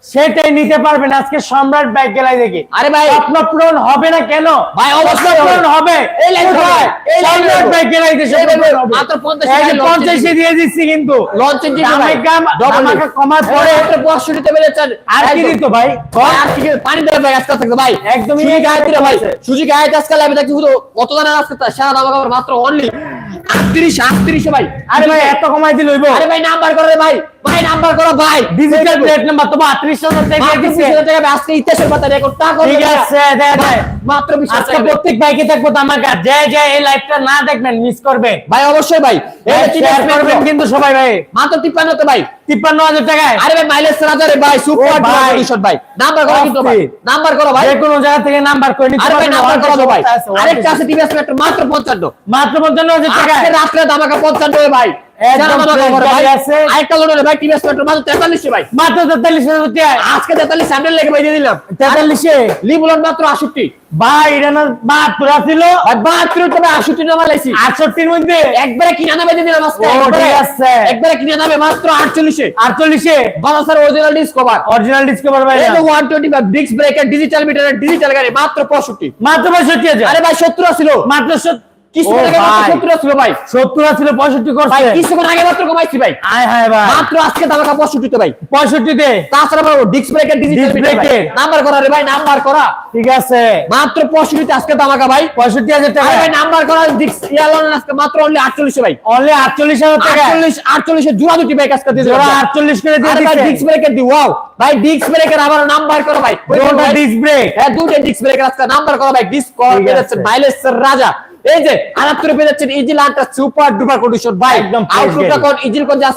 লাগবে। সেটাই নিতে পারবেন আজকে সম্রাট বাইক গেলাই দেখে। আরে ভাই। স্বপ্ন পূরণ হবে না কেন? ভাই, অবশ্যই পূরণ হবে। এই সম্রাট। বাইক গেলাই দেখে। হবে। মাত্র 50 এই টাকায় launch পঞ্চাশে দিয়ে দিচ্ছি কিন্তু। লঞ্চের দিকে দামে ডবল কমার পরে মাত্র 65 তে বেড়েছেন আর কি দিত ভাই? আর কি পানি দেবে ভাই আজকে থাকবে ভাই। একদমই সুজি গায়ে দিলে ভাই। সুজি গায়ে আজকে লাইভে দেখছি শুধু কত জানা আজকে সারা দাম আবার মাত্র অনলি 38 38 ভাই। আরে ভাই এত কমাই দিল হইব? আরে ভাই নাম্বার করো ভাই। ভাই নাম্বার করো ভাই। ডিজিটাল প্লেট নাম্বার তো 32000 টাকা মাত্র দিচ্ছে 20,000 টাকা ভাই, আজকে ইতিহাসের পাতা রেকর্ড তা করবে ঠিক আছে দেখ দেখ মাত্র 20,000 আজকে প্রত্যেক বাইকে থাকব ধামাকা যে যে এই লাইভটা না দেখবেন মিস করবেন ভাই অবশ্যই ভাই। এই শেয়ার করবেন কিন্তু সবাই ভাই। মাত্র 53 তে ভাই। 53000 টাকায়। আরে ভাই মাইলেজ রাজারে ভাই সুপার ভাই। কন্ডিশন ভাই। নাম্বার করো কিন্তু ভাই। নাম্বার করো ভাই। যে কোনো জায়গা থেকে নাম্বার করে নিতে পারবেন নাম্বার করো ভাই। আরেকটা আছে টিভিএস মাত্র 55 মাত্র 55000 টাকা আজকে দামাকা 55 ভাই। একদম সারা দামাকা fresh ভাই গাড়ি আছে। আরেকটা লোডে ভাই টিভিএস মেট্রো মাত্র 43 এ ভাই। মাত্র 43000 টাকা আজকে 43 স্যান্ডেল লেগে ভাই দিয়ে দিলাম। 43 এ লিবুলন মাত্র 68 ভাই এটা না মাত্র ছিল ভাই 72 তবে 68 নামা লাইছি। 68 মধ্যে? একবারে কিনা নামে দিয়ে দিলাম একবারে। আছে। একবারে কিনা নামে মাত্র 48 এ 48 এ বালাসার অরিজিনাল ডিসকভার অরিজিনাল ডিসকভার ভাই এই যে 125 ডিস্ক ব্রেকার ডিজিটাল মিটারের ডিজিটাল গাড়ি মাত্র 65 মাত্র 65000 আরে ভাই 70 ছিল মাত্র সত- কিছু ও আগে মাত্র ভাই, ছিল ভাই? 70 ছিল 65 ভাই করছে কিছুক্ষণ আগে মাত্র কমাইছি ভাই? আয় হায় ভাই। মাত্র আজকে দামাকা 65 ভাই। 65 তাছাড়া ভাই disc breaker digital Disc number করা রে ভাই নাম্বার করা। ঠিক আছে। মাত্র 65 আজকে দামাকা ভাই। 65000 টাকা। ভাই নাম্বার করা ডিস্ক ইয়ালন আজকে মাত্র অনলি 48 এ ভাই অনলি 48000 টাকা। 48 48 জোড়া দুটি আজকে দিয়ে দিলাম জোড়া ভাই। 48 করে দিয়ে আরে ভাই ডিস্ক ব্রেকার দি ওয়াও ভাই ডিস্ক ব্রেকার আবার নাম্বার করো ভাই। দুটো ডিস্ক ব্রেক হ্যাঁ দুটো ডিস্ক ব্রেকার আজকে নাম্বার করা ভাই। ডিস্ক মাইলেজ রাজা। এই যে আনাত্তরে পেয়ে যাচ্ছেন ইজি লান্টা সুপার ডুপার কন্ডিশন ভাই একদম আউটলুকটা ইজিল কোন যা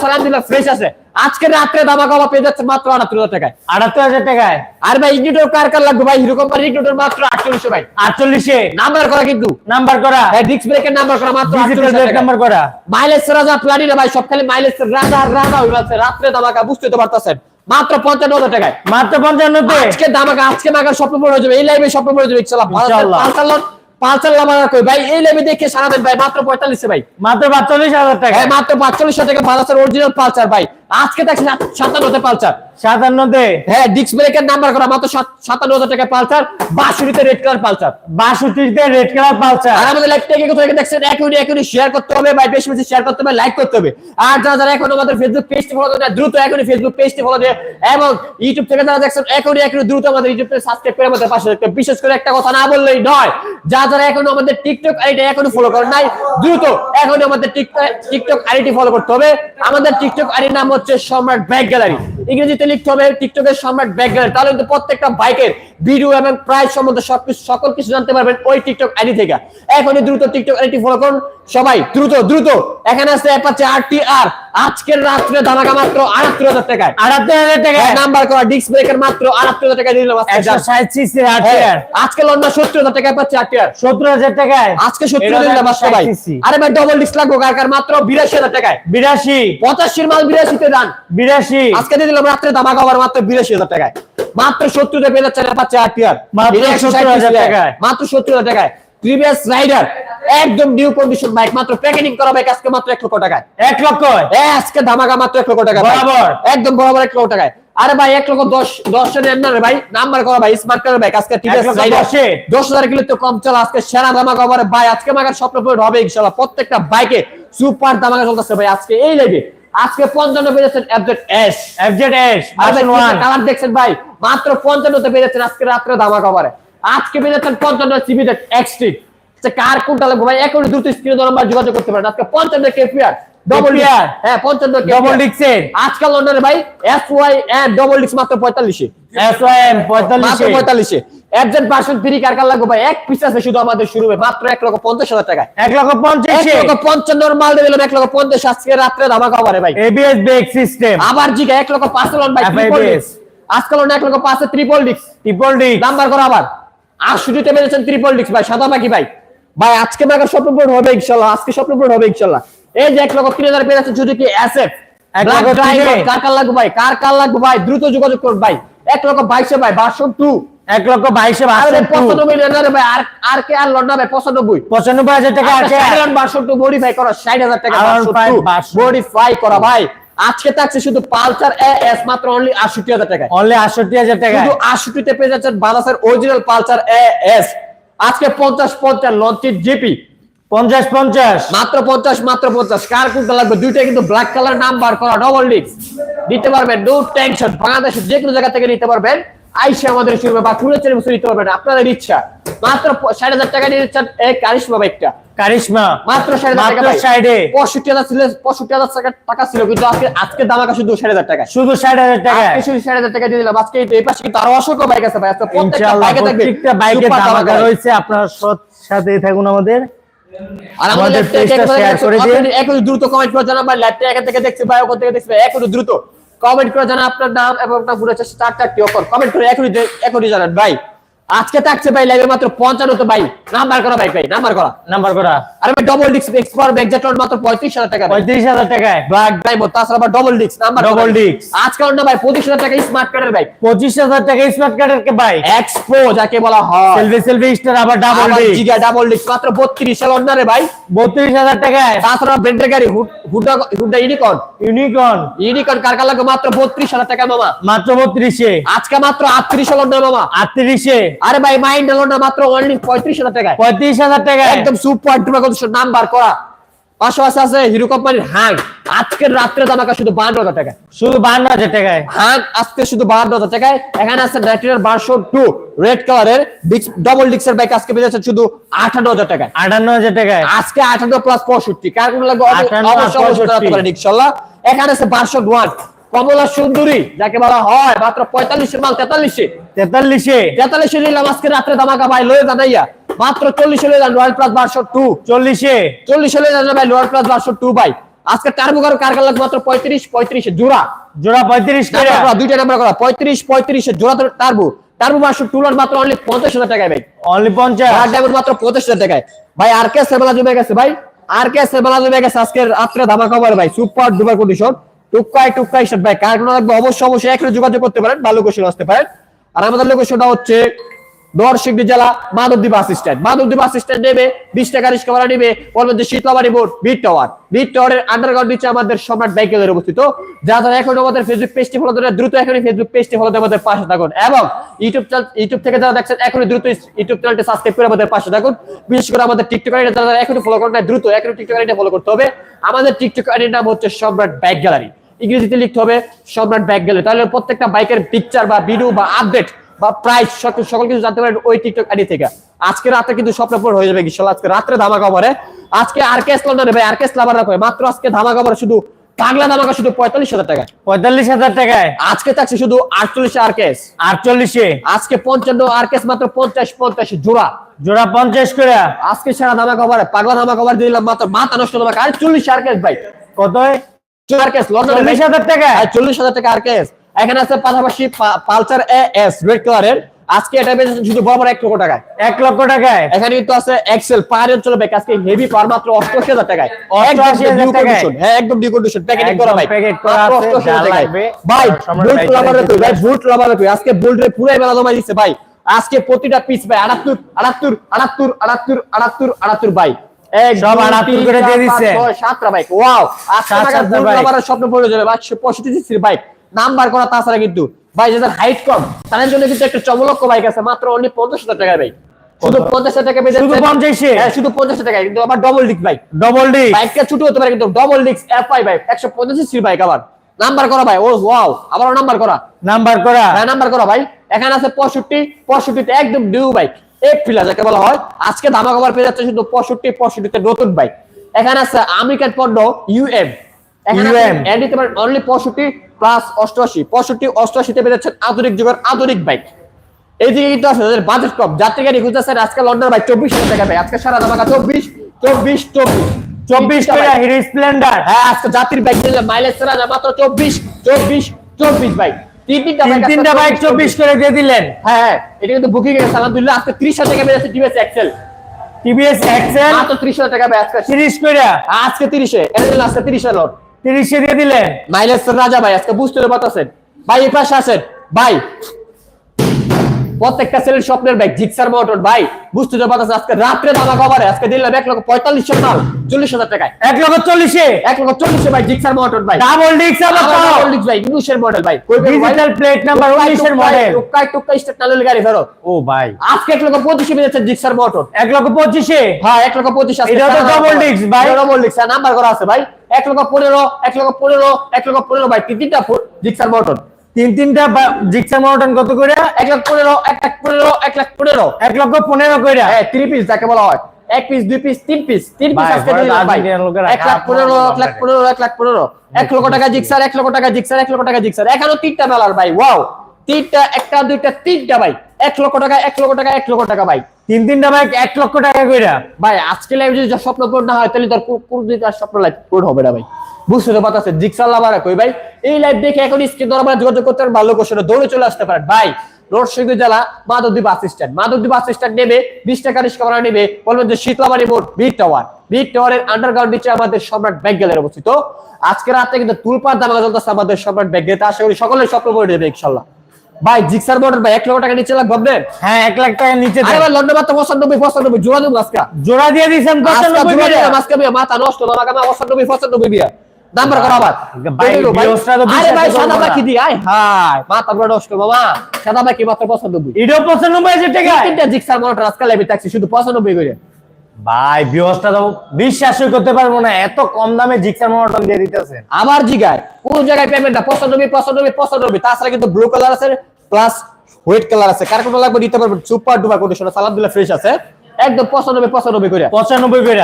ফ্রেশ আছে। আজকে রাত্রে দামা কমা পেয়ে যাচ্ছেন মাত্র আনাত্তর হাজার টাকায়। 78000 টাকায়? আর ভাই ইগনিটর কার কার লাগবে ভাই? হিরো কোম্পানি ইগনিটর মাত্র আটচল্লিশশো ভাই। 48 নাম্বার করা কিন্তু। নাম্বার করা? হ্যাঁ ডিস্ক ব্রেকের নাম্বার করা মাত্র ডিজিটাল 48,000 নাম্বার করা? মাইলেজ রাজা প্লাটিনা ভাই সব খালি মাইলেজ রাজা রাজা হয়ে রাত্রে দামাকা বুঝতে তো পারতেছেন। মাত্র পঞ্চান্ন হাজার টাকায়। মাত্র 55 তে আজকে দামাকা আজকে মাগার স্বপ্ন পড়ে হয়ে যাবে। এই লাইভে স্বপ্ন হয়ে যাবে। পালসার লামারা কই? ভাই এই লাইভে দেখে সারা দেন ভাই মাত্র 45 ভাই। মাত্র 45000 টাকা। হ্যাঁ মাত্র 45 টাকা পালসার অরিজিনাল পালসার ভাই। আজকে দেখছেন 57 তে পালসার। 57 তে হ্যাঁ ডিস্ক ব্রেকের নাম্বার করা মাত্র 57000 টাকা পালসার 62 তে রেড কালার পালসার। 62 তে রেড কালার পালসার। আর আমাদের লাইভ থেকে কোথাও থেকে দেখছেন এখনই এখনই শেয়ার করতে হবে ভাই বেশি বেশি শেয়ার করতে হবে লাইক করতে হবে। আর যারা যারা এখন আমাদের ফেসবুক পেজটি ফলো করে দ্রুত এখনই ফেসবুক পেজটি ফলো দিয়ে এবং ইউটিউব থেকে যারা দেখছেন এখনই এখনই দ্রুত আমাদের ইউটিউব পেজ সাবস্ক্রাইব করে আমাদের পাশে থাকতে বিশেষ করে একটা কথা না বললেই নয় যারা যারা এখনও আমাদের টিকটক আইডি এখনও ফলো করেন নাই দ্রুত এখনই আমাদের টিকটক টিকটক আইডি ফলো করতে হবে। আমাদের টিকটক আইডির নাম হচ্ছে সম্রাট ব্যাগ গ্যালারি। ইংরেজিতে লিখতে হবে টিকটকের সম্রাট ব্যাক গ্যালারি তাহলে কিন্তু প্রত্যেকটা বাইকের ভিডিও এবং প্রাইস সম্বন্ধে সবকিছু সকল কিছু জানতে পারবেন ওই টিকটক আইডি থেকে। এখনই দ্রুত টিকটক আইডি ফলো করুন। সবাই দ্রুত দ্রুত। এখানে আছে অ্যাপাচে আর টি আর আজকের রাত্রে ধামাকা মাত্র আটাত্তর হাজার টাকায়। 78000 টাকা নাম্বার করা ডিস্ক ব্রেকের মাত্র আটাত্তর হাজার টাকা দিয়ে দিলাম আজকে। যান। 160 সিসি হ্যাঁ, আরটিআর আজকে লন্ডন সত্তর হাজার টাকায় পাচ্ছে আর টি আর 70000 টাকায়? আজকে সত্তর দিলাম ভাই। আরে ভাই ডবল ডিস্ক লাগবো কার কার? মাত্র বিরাশি হাজার টাকায়। 82 পঁচাশির মাল বিরাশিতে দান। 82 আজকে দিয়ে দিলাম রাত্রে দামা মাত্র বিরাশি হাজার টাকায়। মাত্র সত্তর টাকা পেয়ে যাচ্ছে পাচ্ছে আর টিআর মাত্র 70,000 টাকায়। মাত্র সত্তর হাজার টাকায়। প্রিভিয়াস রাইডার একদম নিউ কন্ডিশন বাইক মাত্র প্যাকেটিং করা বাইক আজকে মাত্র এক লক্ষ টাকায়। 1 লক্ষ? আজকে ধামাকা মাত্র এক লক্ষ টাকা বরাবর। একদম বরাবর এক লক্ষ টাকায়। আরে ভাই এক লক্ষ দশ দশ নেন না ভাই। নাম্বার করা ভাই স্মার্ট কার্ড বাইক আজকে ঠিক এক আছে লক্ষ রাইডার দশে। দশ হাজার কিলো তো কম চলা আজকে সেরা ধামাকা হবে ভাই আজকে মাগার স্বপ্ন পূরণ হবে ইনশাল্লাহ। প্রত্যেকটা বাইকে সুপার ধামাকা চলতেছে ভাই আজকে এই লেগে আজকে পঞ্চান্ন এফজেড এস 1 কালার দেখছেন ভাই? মাত্র পঞ্চান্নতে পেয়ে যাচ্ছেন আজকে রাত্রে ধামাকা হবে আজকে পেয়ে পঞ্চান্ন এক্সট্রি কার কোনটা লাগবে ভাই? এখন দ্রুত স্ক্রিনে বা যোগাযোগ করতে পারেন। আজকে পঞ্চান্ন কেপিআর ডবল KPR হ্যাঁ পঞ্চান্ন ডবল ডিক্সের আজকাল লন্ডনে ভাই এস ওয়াই এন ডবল ডিক্স মাত্র পঁয়তাল্লিশে। SYM মাত্র 45 পঁয়তাল্লিশে। একজন পার্সেন্ট ফ্রি কার কার লাগবে ভাই? এক পিস আছে শুধু আমাদের শুরু হবে মাত্র এক লক্ষ পঞ্চাশ হাজার টাকা 1 লক্ষ এক 50 লক্ষ পঞ্চান্নর মাল দিয়ে দিলাম এক লক্ষ পঞ্চাশ আজকে রাত্রে ধামাকা হবে ভাই। ABS ব্রেক সিস্টেম আবার জিগা এক লক্ষ পাঁচ লন ভাই আজকাল এক লক্ষ পাঁচে ট্রিপল ডিক্স ট্রিপল ডিক্স নাম্বার করো আবার। আশুটিতে মেরেছেন ট্রিপল ডিক্স ভাই সাদা পাখি ভাই। ভাই আজকে মাগার স্বপ্ন পূরণ হবে ইনশাল্লাহ আজকে স্বপ্ন পূরণ হবে ইনশাল্লাহ। এই যে এক লক্ষ তিন হাজার পেয়ে যাচ্ছে সুজুকি অ্যাসেট এক। কার কার লাগবে ভাই? কার কার লাগবে ভাই? দ্রুত যোগাযোগ করুন ভাই। এক লক্ষ বাইশে ভাই বাসন টু এক লক্ষ বাইশে পঁচানব্বই ভাই আর আর কে আর ভাই পঁচানব্বই। পঁচানব্বই হাজার টাকা বাসন টু মডিফাই করা ষাট হাজার টাকা। মডিফাই করা ভাই। আজকে থাকছে শুধু পালসার এস মাত্র অনলি আটষট্টি হাজার টাকা অনলি আটষট্টি হাজার টাকা শুধু আটষট্টিতে পেয়ে যাচ্ছেন অরিজিনাল পালসার এস আজকে পঞ্চাশ পঞ্চাশ লঞ্চের জিপি পঞ্চাশ পঞ্চাশ। মাত্র পঞ্চাশ মাত্র পঞ্চাশ। কার কোনটা লাগবে? দুইটা কিন্তু ব্ল্যাক কালার নাম্বার করা ডবল ডিস্ক দিতে পারবেন নো টেনশন বাংলাদেশের যে কোনো জায়গা থেকে নিতে পারবেন। আইসা আমাদের শুরু বা ফুলের চেয়ে বসে নিতে পারবেন আপনাদের ইচ্ছা মাত্র ষাট হাজার টাকা নিয়ে নিচ্ছেন এই কারিশমা বাইকটা। কারিশমা। মাত্র ষাট হাজার টাকা। ষাটে পঁয়ষট্টি হাজার ছিল পঁয়ষট্টি হাজার টাকা ছিল কিন্তু আজকে আজকে দাম শুধু ষাট হাজার টাকা শুধু ষাট হাজার টাকা। শুধু ষাট হাজার টাকা দিয়ে দিলাম। আজকে এই- পাশে কিন্তু আরও অসংখ্য বাইক আছে ভাই। আজকে প্রত্যেকটা বাইকে থাকবে বাইকের দামাকা রয়েছে। আপনারা সাথেই থাকুন আমাদের। আর আমাদের দ্রুত কমেন্ট করে জানান ভাই লেফটে এখান থেকে দেখছি ভাই ওখান থেকে দেখছি ভাই একটু দ্রুত। কমেন্ট করে জানা আপনার নাম এবং আপনার পুরো স্টার চারটি অফার কমেন্ট করে এখনই এখনই জানান ভাই আজকে থাকছে ভাই লাইভে মাত্র পঞ্চান্ন তো ভাই নাম্বার করা ভাই ভাই নাম্বার করা। নাম্বার করা। আর ভাই ডবল ডিস্ক এক্সপার ব্যাকজেটন মাত্র পঁয়ত্রিশ হাজার টাকা। ভাই পঁয়ত্রিশ হাজার টাকায়। ব্ল্যাক ডায়মন্ড তাছাড়া আবার double disc number Double disc। আজকে না ভাই পঁচিশ হাজার টাকা স্মার্ট কার্ডের ভাই। পঁচিশ হাজার টাকা স্মার্ট কার্ডের বাইক এক্সপো যাকে বলা হয়। সেলফি সেলফি স্টার আবার ডাবল ডিস্ক জিগা ডাবল ডিস্ক মাত্র বত্রিশ সাল অন্যারে ভাই। বত্রিশ হাজার টাকায়। তাছাড়া ব্র্যান্ডের গাড়ি হুড- হুডা ইউনিকর্ন ইউনিকর্ন ইউনিকর্ন কার কার লাগবে মাত্র বত্রিশ হাজার টাকা মামা। মাত্র বত্রিশে। আজকে মাত্র আটত্রিশ হল না মামা। আটত্রিশে। আরে ভাই মাইন্ড না মাত্র অনলি পঁয়ত্রিশ হাজার টাকায়। পঁয়ত্রিশ হাজার টাকায়? একদম সুপার ডুপার কন্ডিশন নাম্বার করা। পাশাপাশি আছে হিরো কোম্পানির হ্যাং আজকের রাত্রে দামাকা শুধু বান্ন হাজার টাকা শুধু বান্ন হাজার টাকায়? হ্যাং আজকে শুধু বান্ন হাজার টাকায়। এখানে আছে ন্যাটিনার বারশো টু রেড কালারের ডবল ডিক্সের বাইক আজকে বেজেছে শুধু আঠান্ন হাজার টাকায়। আটান্ন হাজার টাকায়? আজকে আঠান্ন প্লাস পঁয়ষট্টি কার কোন লাগবে? অবশ্যই- 58 আর অবশ্যই অবশ্যই জানাতে 65 পারেন ইনশাল্লাহ। এখানে আছে বারশো ওয়ান কমলা সুন্দরী যাকে বলা হয় মাত্র পঁয়তাল্লিশের মাল তেতাল্লিশে। তেতাল্লিশে। তেতাল্লিশে নিলাম আজকে রাত্রে দামাকা ভাই লয়ে জানাইয়া মাত্র চল্লিশে লয়ে যান রয়্যাল প্লাস বারশো টু চল্লিশে। চল্লিশে লয়ে যান ভাই রয়্যাল প্লাস বারশো টু ভাই। আজকে টার্বো কার কার কার লাগবে মাত্র পঁয়ত্রিশ পঁয়ত্রিশে জোড়া। জোড়া পঁয়ত্রিশ দুইটা নাম্বার করা পঁয়ত্রিশ পঁয়ত্রিশে জোড়া টার্বো টার্বো বারশো টু মাত্র অনলি পঞ্চাশ হাজার টাকায় ভাই। অনলি পঞ্চাশ। আর ডায়মন্ড মাত্র পঁচিশ হাজার টাকায়। ভাই আর কে সেবেলা জমে গেছে ভাই। আর কে সেবেলা জমে গেছে আজকে রাত্রে ধামা খবর ভাই। সুপার ডুপার কন্ডিশন টুকাই টুকাই শট ভাই কার কোনো লাগবে অবশ্যই অবশ্যই এখনও যোগাযোগ করতে পারেন ভালো কোশ্চেন আসতে পারেন। আর আমাদের লোকেশনটা হচ্ছে নরসিংদী জেলা Madhabdi bus stand. Madhabdi bus stand নেবে, বিশ টাকা রিক্সা ভাড়া নেবে। বলবেন যে Shitalbari board beat tower beat টাওয়ারের আন্ডারগ্রাউন্ড নিচে আমাদের সম্রাট বাইকেলের অবস্থিত। যারা এখন আমাদের ফেসবুক পেজটি ফলো করে দ্রুত এখনই ফেসবুক পেজটি ফলো আমাদের পাশে থাকুন। এবং ইউটিউব চ্যানেল ইউটিউব থেকে যারা দেখছেন, এখনই দ্রুত ইউটিউব চ্যানেলটি সাবস্ক্রাইব করে আমাদের পাশে থাকুন। বিশেষ করে আমাদের টিকটক আইডি যারা এখনই ফলো করেন নাই, দ্রুত এখনই টিকটক আইডি ফলো করতে হবে। আমাদের টিকটক আইডির নাম হচ্ছে সম্রাট বাইক গ্যালারি। ইংরেজিতে লিখতে হবে সম্রাট বাইক গ্যালারি তাহলে প্রত্যেকটা বাইকের পিকচার বা ভিডিও বা আপডেট বা প্রাইস সকল সকল কিছু জানতে পারেন ওই টিকটক আইডি থেকে। আজকে রাতে কিন্তু স্বপ্ন পূরণ হয়ে যাবে ইনশাল্লাহ। আজকে রাত্রে ধামা খবরে আজকে আরকেএস লন্ডনে ভাই আরকেএস লাভার রাখবে মাত্র আজকে ধামা খবরে শুধু বাংলা ধামাকা শুধু পঁয়তাল্লিশ হাজার টাকা পঁয়তাল্লিশ হাজার টাকায়? আজকে থাকছে শুধু আটচল্লিশে আরকেএস আটচল্লিশে? আজকে পঞ্চান্ন আর কেস মাত্র পঞ্চাশ পঞ্চাশ জোড়া। জোড়া পঞ্চাশ করে? আজকে সারা ধামা খবরে পাগলা ধামা খবর দিলাম মাত্র মাথা নষ্ট ধামাকা আর চল্লিশ আরকেএস ভাই। কত চল্লিশ হাজার চল্লিশ টাকা আরকেএস এখানে আছে পাশাপাশি পা- পালসার এস রেড কালারের আজকে এটা বেচেছে শুধু বরাবর এক লক্ষ টাকায়। এক লক্ষ টাকায়। এখানে কিন্তু আছে এক্সেল পাহাড়ি অঞ্চলে ব্যাগ আজকে হেভি পাওয়ার মাত্র অষ্টআশি হাজার টাকায়। 88,000 একদম হ্যাঁ একদম ডিউ কন্ডিশন প্যাকেটিং করা ভাই। packet করা মাত্র আছে, 88,000 যা টাকায়। লাগবে, ভাই সম্রাট বুট বাইক ভাই হবে। বুট লাভার আজকে বুলটে পুরাই বেলা জমা দিচ্ছে ভাই। আজকে প্রতিটা পিস ভাই আটাত্তর আটাত্তর আটাত্তর আটাত্তর আটাত্তর আটাত্তর ভাই। সব দুই, 78 তিন, করে দিয়ে দিচ্ছে। সাতটা বাইক ওয়াও আজকে টাকার সাতটা বুট বাইক। লাভারের স্বপ্ন পড়ে যাবে একশো পঁয়ষট্টি সিসির বাইক নাম্বার করা তাছাড়া কিন্তু ভাই যাদের হাইট কম। তাদের জন্য কিন্তু একটা চমলক্ষ বাইক আছে মাত্র অনলি পঞ্চাশ হাজার টাকা ভাই শুধু পঞ্চাশ টাকা পেয়ে শুধু যাচ্ছেন। 50 এ? হ্যাঁ শুধু পঞ্চাশ টাকা কিন্তু আবার ডবল বাইক ডবল ডি বাইকটা ছোট হতে পারে কিন্তু ডবল বাইক একশো পঞ্চাশ সিসির বাইক আবার। নাম্বার করা ভাই ও ওয়াও আবার নাম্বার করা। নাম্বার করা? হ্যাঁ নাম্বার করা ভাই। এখানে আছে পঁয়ষট্টি পঁয়ষট্টিতে একদম নিউ বাইক এক ফিলা যাকে বলা হয় আজকে ধামা কভার পেয়ে যাচ্ছে শুধু পঁয়ষট্টি পঁয়ষট্টিতে নতুন বাইক এখানে আছে আমেরিকান পণ্য ইউএম এখানে দিতে পারেন অনলি পঁয়ষট্টি প্লাস অষ্টআশি। পঁয়ষট্টি অষ্টআশিতে পেয়ে যাচ্ছেন আধুনিক যুগের আধুনিক বাইক এইদিকে কিন্তু আছে যাদের বাজেট কম যাত্রী গাড়ি খুঁজতেছেন আজকে লন্ডন ভাই চব্বিশ হাজার টাকা ভাই। আজকে সারা চব্বিশ চব্বিশ চব্বিশ। চব্বিশ হিরো স্প্লেন্ডার হ্যাঁ আজকে বাইক দিলে মাইলেজ ছাড়া মাত্র চব্বিশ চব্বিশ চব্বিশ বাইক তিনটা বাইক চব্বিশ করে দিয়ে দিলেন। হ্যাঁ হ্যাঁ এটা কিন্তু বুকিং এর আলহামদুলিল্লাহ আজকে ত্রিশ হাজার টাকা বেড়েছে টিভিএস এক্সেল টিভিএস এক্সেল মাত্র ত্রিশ হাজার টাকা তিরিশ করে আজকে তিরিশে। আজকে দিয়ে দিলেন। মাইলেজ রাজা ভাই আজকে বুঝতে পারতেছেন ভাই এই পাশে আছেন। ভাই প্রত্যেকটা ছেলের স্বপ্নের বাইক জিক্সার মোটর। ভাই বুঝতে তো পারতেছে আজকে রাত্রে দামা কভারে আজকে দিলাম এক লক্ষ পঁয়তাল্লিশ মাল চল্লিশ হাজার টাকায়। এক লক্ষ চল্লিশে? এক লক্ষ চল্লিশে ভাই জিক্সার মোটর ভাই। ডাবল ডিক্স ডাবল ডিস্ক ভাই উনিশের মডেল ভাই। ডিজিটাল প্লেট নাম্বার উনিশের মডেল টুকাই টুকাই স্টেট নালের গাড়ি ফেরত ও ভাই। আজকে এক লক্ষ পঁচিশে বেজেছে জিক্সার মোটর। এক লক্ষ পঁচিশে? হ্যাঁ এক লক্ষ পঁচিশ আছে এটা তো double disc ভাই। ডবল ডিস্ক নাম্বার করা আছে ভাই। এক লক্ষ পনেরো এক লক্ষ পনেরো এক লক্ষ পনেরো ভাই তিন তিনটা জিক্সার মোটর। তিন তিনটা জিক্সার মডেল কত করে এক লাখ পনেরো এক লাখ পনেরো এক লাখ পনেরো। এক লক্ষ পনেরো করে হ্যাঁ থ্রি পিস যাকে বলা হয়। এক পিস দুই পিস তিন পিস তিন পিস ভাই, আজকে ভাই। এক লাখ পনেরো এক লাখ। পনেরো এক লাখ পনেরো। এক লক্ষ টাকা জিক্সার এক লক্ষ টাকা জিক্সার এক লক্ষ টাকা জিক্সার। এখানেও তিনটা মেলার ভাই। ওয়াও তিনটা একটা দুইটা তিনটা ভাই। এক লক্ষ টাকা এক লক্ষ টাকা এক লক্ষ টাকা ভাই। তিন তিনটা বাইক এক লক্ষ টাকা কইরা? ভাই আজকে লাইভ যদি স্বপ্ন পূরণ না হয় তাহলে তোর কোন দিন আর স্বপ্ন লাইভ পূরণ হবে না ভাই। বুঝতে পারতেছে জিক্সার লাভারা কই ভাই? এই লাইভ দেখে এখন স্ক্রিন দরবারে যোগাযোগ করতে পারেন ভালো দৌড়ে চলে আসতে পারেন। ভাই জেলা বাস স্ট্যান্ড বাস স্ট্যান্ড নেবে বিশ টাকা রিক্সা ভাড়া নেবে বলবেন যে শীতলাবাড়ি মোড় বিট টাওয়ার বিট টাওয়ারের আন্ডারগ্রাউন্ড নিচে আমাদের সম্রাট ব্যাংক গ্যালারি অবস্থিত। আজকে রাতে কিন্তু তুলপার দামা চলতেছে আমাদের সম্রাট আশা করি সকলের স্বপ্ন করে দেবে ইনশাল্লাহ। ভাই জিক্সার ভাই এক লক্ষ টাকা নিচে লাগবে হ্যাঁ এক লাখ টাকা নিচে আরে। ভাই লন্ডন মাত্র পঁচানব্বই পঁচানব্বই জোড়া দেবো আজকে। জোড়া দিয়ে দিয়েছেন আজকে মাথা নষ্ট বাবা কামা পঁচানব্বই পঁচানব্বই বিয়া। নাম্বার করা আবার আরে ভাই সাদা পাখি দি আয় মাথা পুরো নষ্ট বাবা সাদা পাখি মাত্র পঁচানব্বই। এটাও পঁচানব্বই হাজার টাকা। তিনটা জিক্সার মোটর আজকাল আমি থাকছি শুধু পঁচানব্বই করে। ভাই বিহসটা তো বিশ্বাসই করতে পারব না এত কম দামে জিক্সার মডেল দিয়ে দিতেছেন আবার জিগায় কোন জায়গায় পেমেন্টটা পঁচানব্বই পঁচানব্বই পঁচানব্বই। তাছাড়া কিন্তু ব্লু কালার আছে প্লাস হোয়াইট কালার আছে। কার কোনো লাগবে দিতে পারবেন? সুপার ডুপার কন্ডিশন সালাদ দিলে ফ্রেশ আছে। একদম পঁচানব্বই পঁচানব্বই করে পঁচানব্বই করে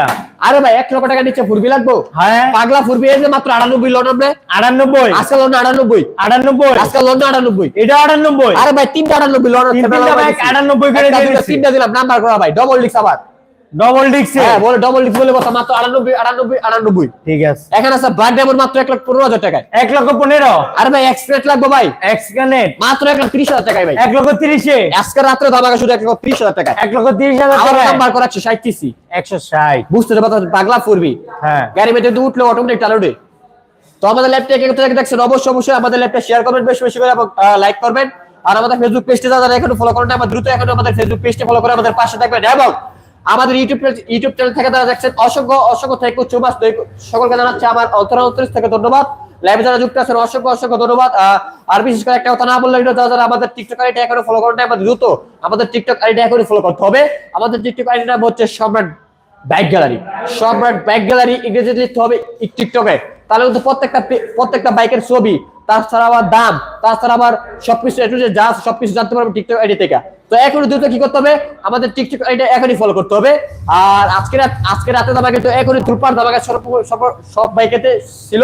আরে ভাই এক লক্ষ টাকা নিচে ফুরবি লাগবো? হ্যাঁ। পাগলা ফুরবি এই যে মাত্র আটানব্বই লোন আপনি? আটানব্বই। আজকে লোন আটানব্বই। আটানব্বই। আজকে লোন আটানব্বই। এটা আটানব্বই। আরে ভাই তিনটা আটানব্বই লোন আটানব্বই তিনটা ভাই 98 করে তিনটা দিলাম নাম্বার করা ভাই ডবল ডিক্স আবার। ডবল ডিক্সে হ্যাঁ বলে ডবল ডিক্স বলে মাত্র আটানব্বই আটানব্বই আটানব্বই। ঠিক আছে। এখানে আছে ডেমন মাত্র এক লাখ পনেরো হাজার টাকায়। এক লক্ষ পনেরো। আরে ভাই লাগবে ভাই। এক্সকানেট মাত্র এক লাখ ত্রিশ হাজার টাকায় ভাই। এক লক্ষ তিরিশে। আজকে রাত্রে ধামাকা শুধু এক লক্ষ ত্রিশ হাজার টাকায়। এক লক্ষ তিরিশ হাজার আমার টাকা নাম্বার করাচ্ছি ষাট টিসি। একশো ষাট। বুঝতে তো পারছ পাগলা ফুরবি। হ্যাঁ। গাড়ি তো উঠলে অটোমেটিক চালু তো আমাদের ল্যাপটপ কে কোথায় দেখছেন? অবশ্যই অবশ্যই আমাদের ল্যাপটপ শেয়ার করবেন বেশি বেশি করে এবং লাইক করবেন। আর আমাদের ফেসবুক পেজটা যারা এখনও ফলো করেন না, আমার দ্রুত এখন আমাদের ফেসবুক পেজটা ফলো করে আমাদের পাশে থাকবেন। এবং আমাদের ইউটিউব ইউটিউব চ্যানেল থেকে যারা দেখছেন, অসংখ্য অসংখ্য থেকে উচ্চ মাস সকলকে জানাচ্ছি আমার অন্তর অন্তরিশ থেকে ধন্যবাদ। লাইভে যারা যুক্ত আছেন, অসংখ্য অসংখ্য ধন্যবাদ। আর বিশেষ করে একটা কথা না বললে যারা যারা আমাদের টিকটক আইডি এখনও ফলো করেন আমাদের দ্রুত আমাদের টিকটক আইডি এখনই ফলো করতে হবে। আমাদের টিকটক আইডিটা হচ্ছে Samrat back gallery. Samrat back gallery ইংরেজিতে লিখতে হবে টিকটকে। তাহলে কিন্তু প্রত্যেকটা প্রত্যেকটা বাইকের ছবি তাছাড়া আবার দাম, তাছাড়া আবার সবকিছু একটু যে সবকিছু জানতে পারবে টিকটক আইডি থেকে। তো এখন দ্রুত কি করতে হবে? আমাদের টিকটক আইডি এখনই ফলো করতে হবে। আর আজকে রাত, আজকে রাতে দামা কিন্তু এখনই তুলপার দামাকে সব বাইকেতে ছিল।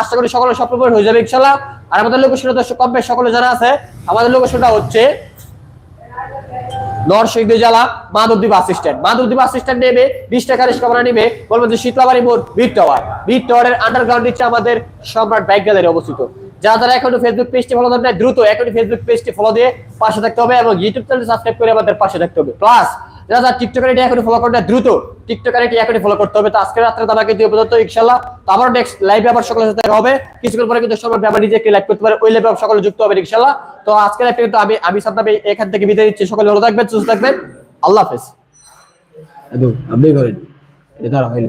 আশা করি সকলে সব হয়ে যাবে ইনশাল্লাহ আর আমাদের লোকেশনটা তো কম বেশ সকলে যারা আছে, আমাদের লোকেশনটা হচ্ছে নরসিংদী জেলা Madhabdwip bus stand. Madhabdwip bus stand নেবে বিশ টাকা রিক্সা ভাড়া বলবেন যে শীতলাবাড়ি মোড় বিট টাওয়ার। বিট টাওয়ারের আন্ডারগ্রাউন্ড নিচে আমাদের সম্রাট বাইক গ্যালারি অবস্থিত। যারা যারা এখনও ফেসবুক পেজটি ফলো করেন দ্রুত এখনই ফেসবুক পেজটি ফলো দিয়ে পাশে থাকতে হবে এবং ইউটিউব চ্যানেল সাবস্ক্রাইব করে আমাদের পাশে থাকতে হবে। প্লাস যারা যারা টিকটক আইডি এখনই ফলো করেন দ্রুত টিকটক আইডি এখনই ফলো করতে হবে। তো আজকে রাত্রে দামাকে দিয়ে পর্যন্ত তো আবার নেক্সট লাইভে আবার সকলের সাথে দেখা হবে। কিছুক্ষণ পরে কিন্তু সম্রাট আবার নিজেকে লাইভ করতে পারে। ওই লাইভে সকলে যুক্ত হবে ইনশাল্লাহ তো আজকের লাইভে কিন্তু আমি আমি এই- এখান থেকে বিদায় দিচ্ছি সকলে ভালো থাকবেন, সুস্থ থাকবেন। আল্লাহ হাফেজ। আপনি করেন। এটা হইল